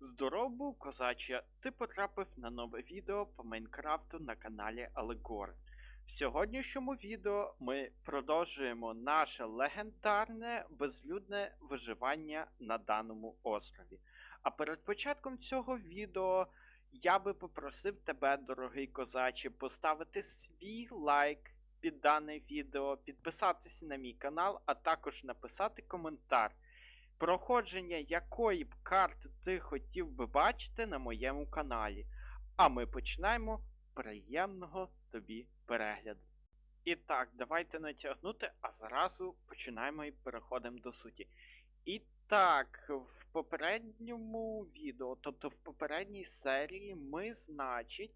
Здоров був, козаче! Ти потрапив на нове відео по Майнкрафту на каналі Алегор. В сьогоднішньому відео ми продовжуємо наше легендарне безлюдне виживання на даному острові. А перед початком цього відео я би попросив тебе, дорогий козаче, поставити свій лайк під дане відео, підписатися на мій канал, а також написати коментар проходження якої б карти ти хотів би бачити на моєму каналі. А ми починаємо приємного тобі перегляду. І так, давайте натягнути, а зразу починаємо і переходимо до суті. І так, в попередньому відео, тобто в попередній серії, ми, значить,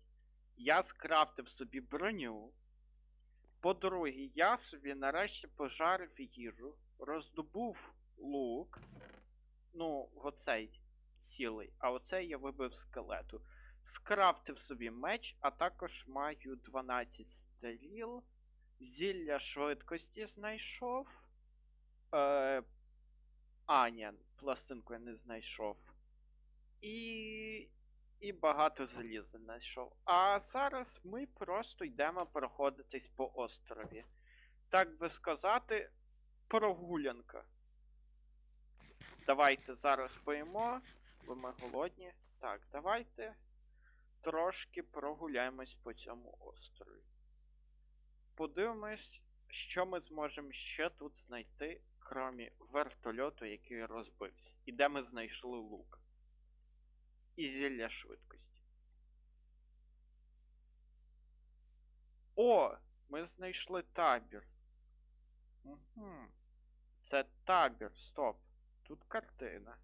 я скрафтив собі броню. По-друге, я собі нарешті пожарив їжу, роздобув лук. Ну, оцей цілий, а оцей я вибив скелету. Скрафтив собі меч, а також маю 12 стріл. Зілля швидкості знайшов. Е... А, пластинку я не знайшов. І. І багато заліза знайшов. А зараз ми просто йдемо проходитись по острові. Так би сказати, прогулянка. Давайте зараз поїмо, бо ми голодні. Так, давайте трошки прогуляємось по цьому острові. Подивимось, що ми зможемо ще тут знайти, крім вертольоту, який розбився. І де ми знайшли лук. І зілля швидкості. О! Ми знайшли табір. Угу. Це табір, стоп. Тут картина.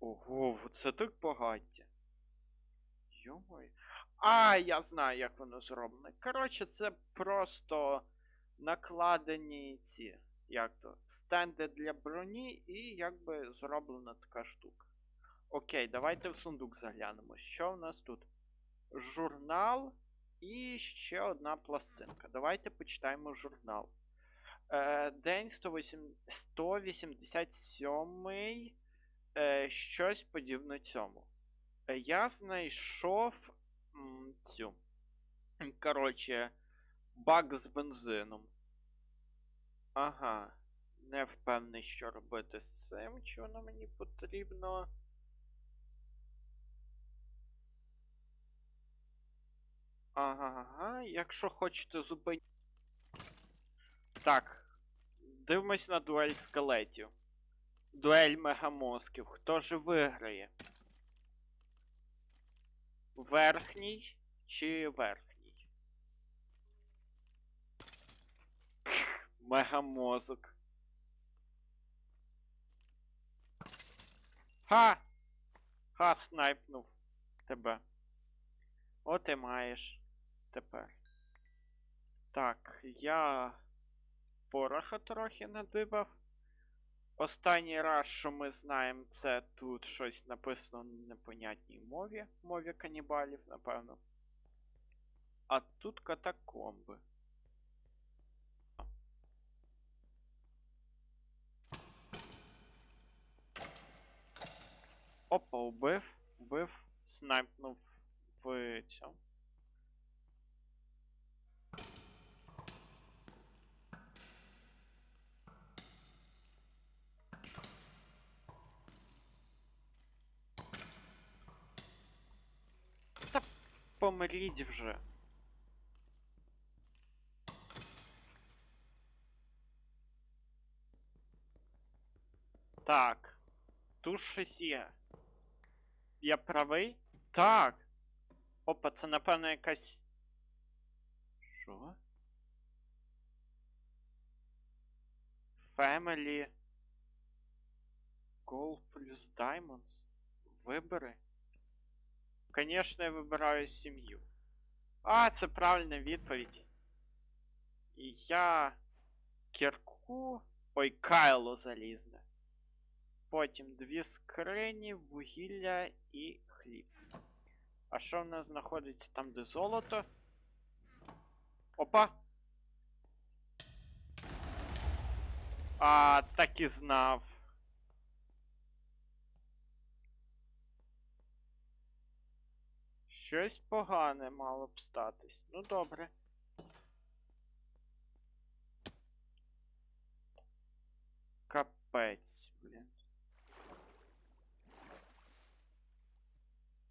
Ого, це так багаття. Йомой. А, я знаю, як воно зроблено. Коротше, це просто накладені ці. Як то? Стенди для броні і якби зроблена така штука. Окей, давайте в сундук заглянемо. Що в нас тут? Журнал і ще одна пластинка. Давайте почитаємо журнал. Е, День 108... 187. Е, щось подібне цьому. Е, я знайшов цю. Коротше, бак з бензином. Ага. Не впевнений, що робити з цим, чи воно мені потрібно. Ага, ага. Якщо хочете зупинити. Так. Дивимось на дуель скелетів. Дуель мегамозків. Хто же виграє? Верхній чи верхній? Мегамозок. Ха! Ха, снайпнув тебе. От і маєш тепер. Так, я пороха трохи надибав. Останній раз, що ми знаємо, це тут щось написано на непонятній мові, мові канібалів, напевно. А тут катакомби. Опа, убив, убив, снайпнув в цьому. Помріть вже. Так. Тут щось є. Я правий? Так. Опа, це напевно якась. Що? Family. Gold плюс Diamonds. Вибери. Конечно, я вибираю сім'ю. А, це правильна відповідь. І я. Кірку. Ой, кайло залізне. Потім дві скрині, вугілля і хліб. А що в нас знаходиться там, де золото? Опа! А, так і знав. Щось погане мало б статись. Ну добре. Капець, блін.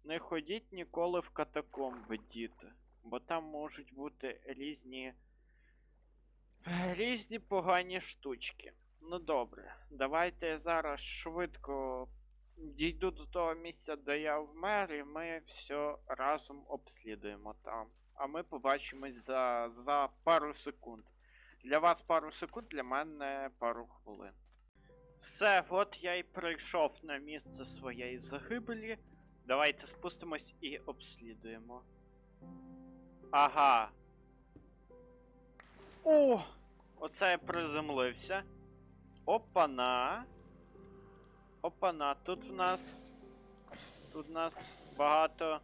Не ходіть ніколи в катакомби, діти, бо там можуть бути різні. Різні погані штучки. Ну добре, давайте зараз швидко дійду до того місця, де я вмер, і ми все разом обслідуємо там. А ми побачимось за, за пару секунд. Для вас пару секунд, для мене пару хвилин. Все, от я і прийшов на місце своєї загибелі. Давайте спустимось і обслідуємо. Ага. О! Оце я приземлився. Опана. Опана, тут в нас. Тут в нас багато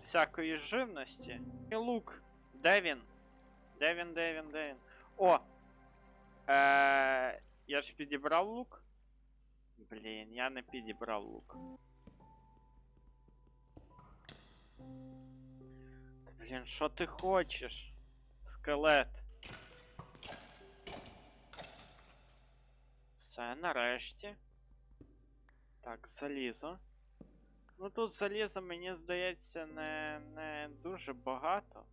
всякої живності. І лук. Де він? Де він, де він, де він? О! Е, я ж підібрав лук? Блін, я не підібрав лук. Та, блін, що ти хочеш? Скелет. Все, нарешті. Так, залізо. Ну тут заліза, мені здається, не, не дуже багато.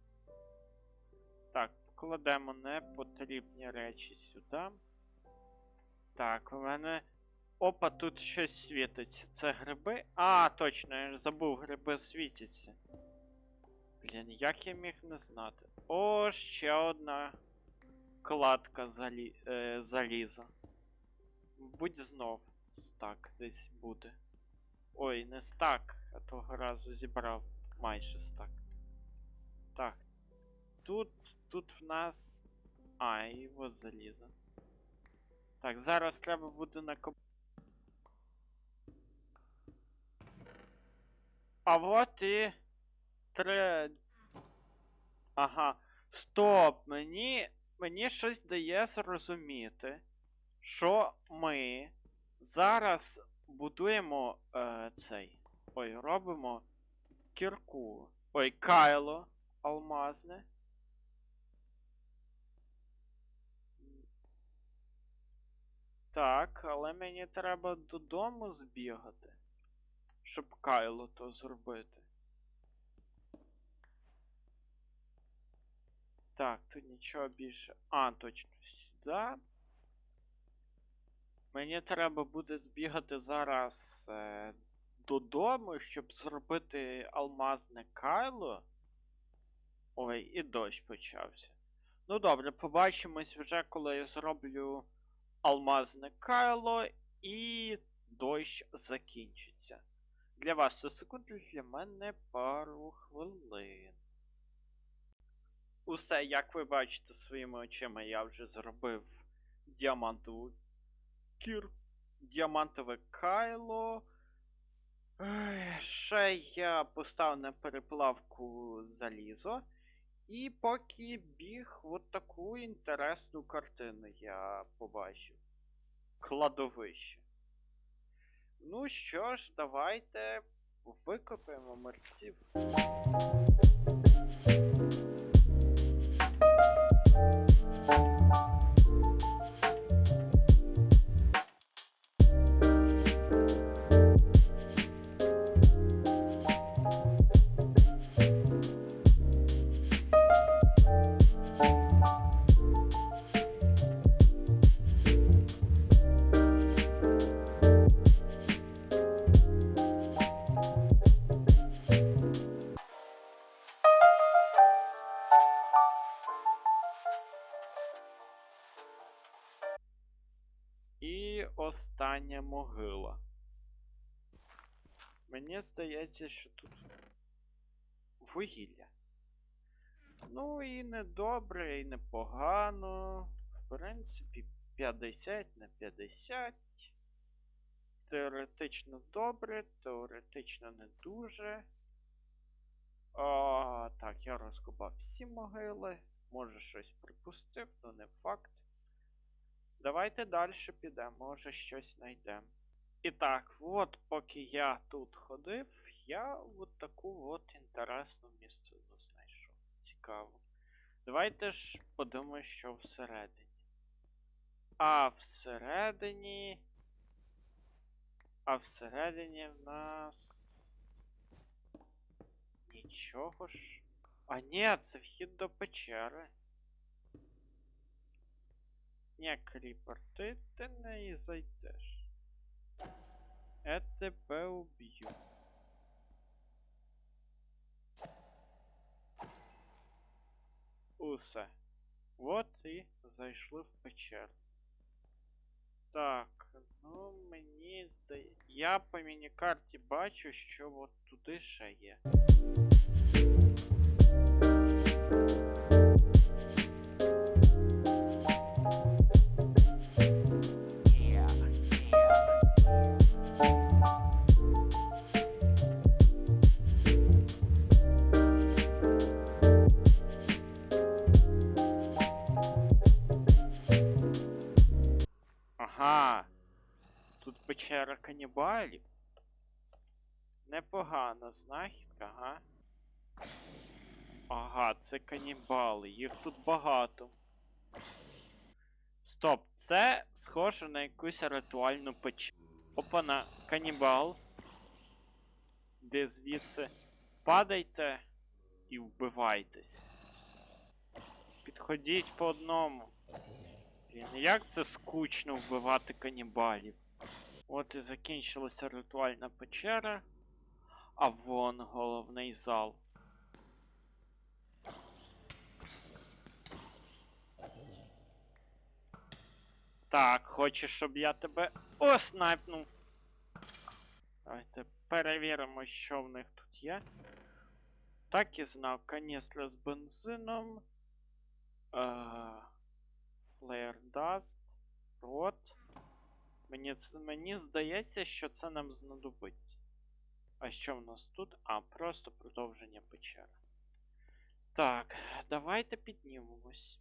Так, покладемо непотрібні речі сюди. Так, у мене. Опа, тут щось світиться. Це гриби? А, точно, я забув, гриби світяться. Блін, як я міг не знати? О, ще одна кладка залі... е, заліза. Будь знов стак десь буде. Ой, не стак, а того разу зібрав майже стак. Так. Тут, тут в нас. А, і от залізо. Так, зараз треба буде накоп. А от і. Три. Ага. Стоп! Мені. Мені щось дає зрозуміти, що ми зараз будуємо е, цей. Ой, робимо кірку. Ой, кайло алмазне. Так, але мені треба додому збігати, щоб кайло то зробити. Так, тут нічого більше. А, точно сюди. Мені треба буде збігати зараз е, додому, щоб зробити алмазне кайло. Ой, і дощ почався. Ну добре, побачимось вже, коли я зроблю алмазне кайло і дощ закінчиться. Для вас це секунди, для мене пару хвилин. Усе, як ви бачите своїми очима, я вже зробив діамантову кір, діамантове кайло. Ще я поставив на переплавку залізо. І поки біг, от таку інтересну картину я побачив. Кладовище. Ну що ж, давайте викопаємо мерців. Остання могила. Мені здається, що тут вугілля. Ну і не добре, і не погано. В принципі, 50 на 50. Теоретично добре, теоретично не дуже. О, так, я розкопав всі могили. Може щось припустив, але не факт. Давайте далі підемо, може щось знайдемо. І так, от поки я тут ходив, я от таку от інтересну місцину знайшов. Цікаво. Давайте ж подумаємо, що всередині. А всередині. А всередині в нас. Нічого ж. А ні, це вхід до печери. Ні, Кріпер, ти, ти не зайдеш. Я тебе уб'ю. Усе. Вот і зайшли в печеру. Так, ну мені здає. Я по міні-карті бачу, що от туди ще є. Канібалів. Непогана знахідка, ага. Ага, це канібали, їх тут багато. Стоп, це схоже на якусь ритуальну печеру. Опана, канібал. Де звідси? Падайте і вбивайтесь. Підходіть по одному. Блін, як це скучно вбивати канібалів. От і закінчилася ритуальна печера. А вон головний зал. Так, хочеш, щоб я тебе оснайпнув. Давайте перевіримо, що в них тут є. Так і знав, каністра з бензином. Flare Рот. Мені, мені здається, що це нам знадобиться. А що в нас тут? А, просто продовження печери. Так, давайте піднімемось.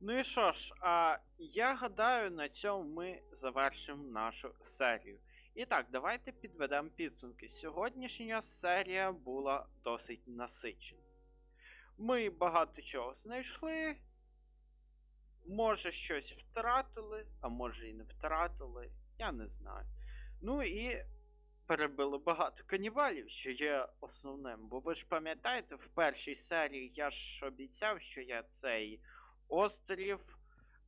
Ну і що ж, а я гадаю, на цьому ми завершимо нашу серію. І так, давайте підведемо підсумки. Сьогоднішня серія була досить насичена. Ми багато чого знайшли. Може щось втратили, а може і не втратили. Я не знаю. Ну і перебили багато канібалів, що є основним. Бо ви ж пам'ятаєте, в першій серії я ж обіцяв, що я цей острів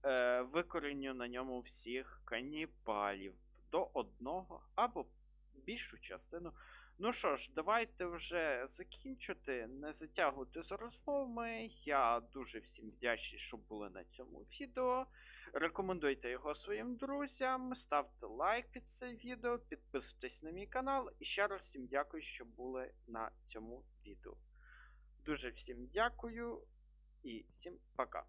е, викореню на ньому всіх канібалів до одного або більшу частину. Ну що ж, давайте вже закінчити, не затягувати з розмовами. Я дуже всім вдячний, що були на цьому відео. Рекомендуйте його своїм друзям, ставте лайк під це відео, підписуйтесь на мій канал. І ще раз всім дякую, що були на цьому відео. Дуже всім дякую і всім пока.